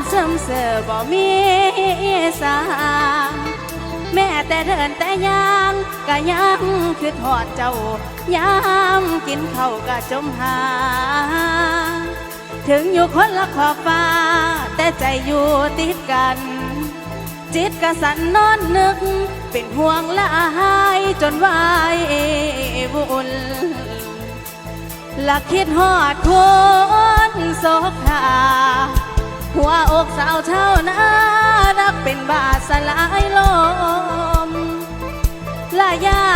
านเสริมเสือบ่มีสางแม่แต่เดินแต่ยางก็ยังคือทอดเจ้ายามกินข้าวก็จมหา ถึงอยู่คนละขอบฟ้า แต่ใจอยู่ติดกัน จิตกระสันนอนนึก เป็นห่วงหลายจนวายบุญลักคิดหอดคนโศกขา หัวอกสาวเท่านารักเป็นบาสลายลมลายา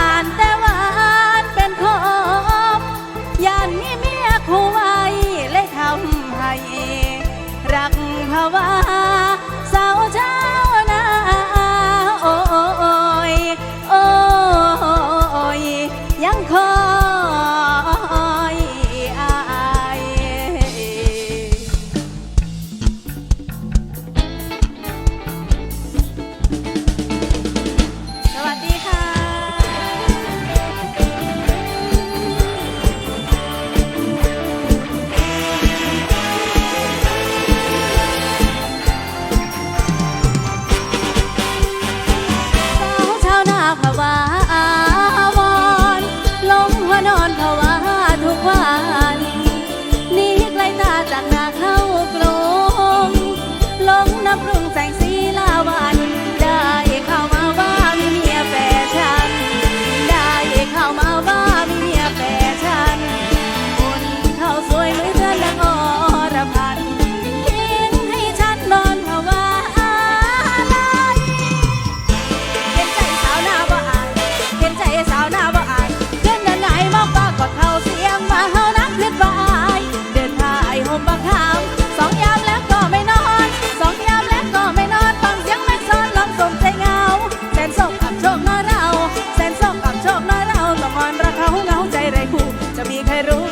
ไรคู่ จะมีใครรู้